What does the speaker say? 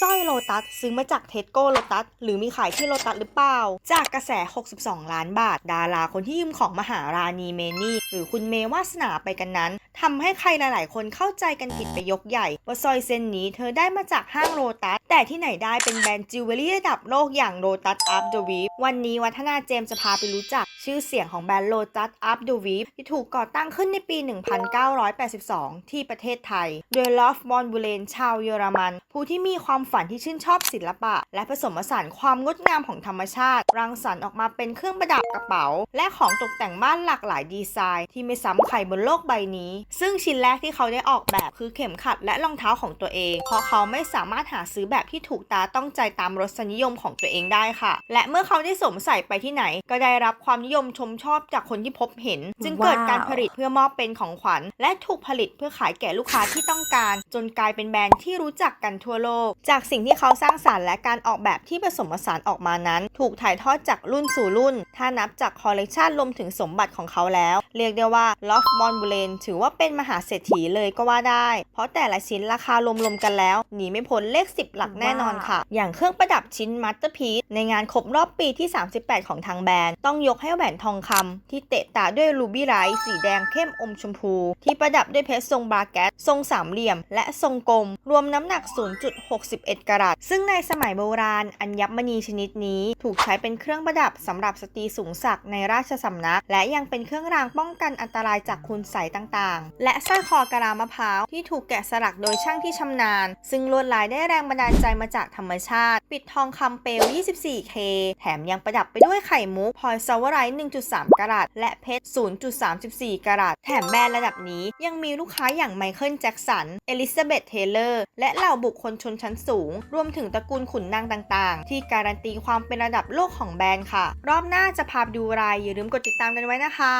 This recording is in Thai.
สร้อยโลตัสซื้อมาจากเทสโก้โลตัสหรือมีขายที่โลตัสหรือเปล่า จากกระแส 62 ล้านบาท ดาราคนที่ยืมของมหาราณีเมนี่ หรือคุณเมวาสนาไปกันนั้นทำให้ใครหลาย ๆ คนเข้าใจกันผิดไปยกใหญ่ ว่าสร้อยเส้นนี้เธอได้มาจากห้างโลตัส แต่ที่ไหนได้เป็นแบรนด์จิวเวลรี่ระดับโลกอย่างโลตัสอัพเดอะวีวันนี้วัฒนาเจมส์จะพาไปรู้จัก ชื่อเสียงของแบรนด์โลตัสอัพเดอะวีที่ถูกก่อตั้งขึ้นในปี 1982 ที่ประเทศไทย โดยลอฟมอนบูเลนชาวเยอรมัน ผู้ที่มีความฝันที่ชื่นชอบศิลปะ และผสมผสานความงดงามของธรรมชาติ รังสรรค์ออกมาเป็นเครื่องประดับกระเป๋า และของตกแต่งบ้านหลากหลายดีไซน์ ที่ไม่ซ้ำใครบนโลกใบนี้ ซึ่งชิ้นแรกที่เขาได้ออกแบบคือเข็มขัดและรองเท้าของตัวเองเพราะเขาไม่สามารถหาซื้อแบบที่ถูกตาต้องใจตามรสนิยมของตัวเองได้ค่ะ และเมื่อเขาได้สวมใส่ไปที่ไหน ก็ได้รับความนิยมชมชอบจากคนที่พบเห็น จึงเกิดการผลิตเพื่อมอบเป็นของขวัญ และถูกผลิตเพื่อขายแก่ลูกค้าที่ต้องการ จนกลายเป็นแบรนด์ที่รู้จักกันทั่วโลก จากสิ่งที่เขาสร้างสรรค์และการออกแบบที่ผสมผสานออกมานั้น ถูกถ่ายทอดจากรุ่นสู่รุ่น ถ้านับจากคอลเลกชันรวมถึงสมบัติของเขาแล้ว เรียกได้ว่าลอฟมอนบูเลนถือว่าเป็นมหาเศรษฐีเลยก็ว่าได้ เพราะแต่ละชิ้นราคารวมๆกันแล้วหนีไม่พ้นเลข 10 หลักแน่นอนค่ะ อย่างเครื่องประดับชิ้นมัตเตอร์พีซในงานครบรอบปีที่ 38 ของทางแบรนด์ ต้องยกให้แหวนทองคำที่เตะตาด้วยรูบี้ไรท์สีแดงเข้มอมชมพู ที่ประดับด้วยเพชรทรงบราแกตทรงสามเหลี่ยม และทรงกลม รวมน้ำหนัก 0.61 กรัตซึ่งในสมัยโบราณ อัญมณีชนิดนี้ ถูกใช้เป็นเครื่องประดับสำหรับสตรีสูงศักดิ์ในราชสำนัก และยังเป็นเครื่องรางป้องกันอันตรายจากคุณใสยต่างๆ และสร้อยคอกะลามะพร้าวที่ถูกแกะสลักโดยช่างที่ชำนาญ ซึ่งลวดลายได้แรงบันดาลใจมาจากธรรมชาติ ปิดทองคำเปลว 24K แถมยังประดับไปด้วยไข่มุกพลอยซาวไรท์1.3 กรัตและเพชร 0.34 กรัตแถมแบรนด์ระดับนี้ยังมีลูกค้าอย่างไมเคิลแจ็กสัน เอลิซาเบธเทเลอร์ และเหล่าบุคคลชนชั้นสูง รวมถึงตระกูลขุนนางต่างๆ ที่การันตีความเป็นระดับโลกของแบรนด์ค่ะ รอบหน้าจะพาดูรายอย่าลืมกดติดตามกันไว้นะคะ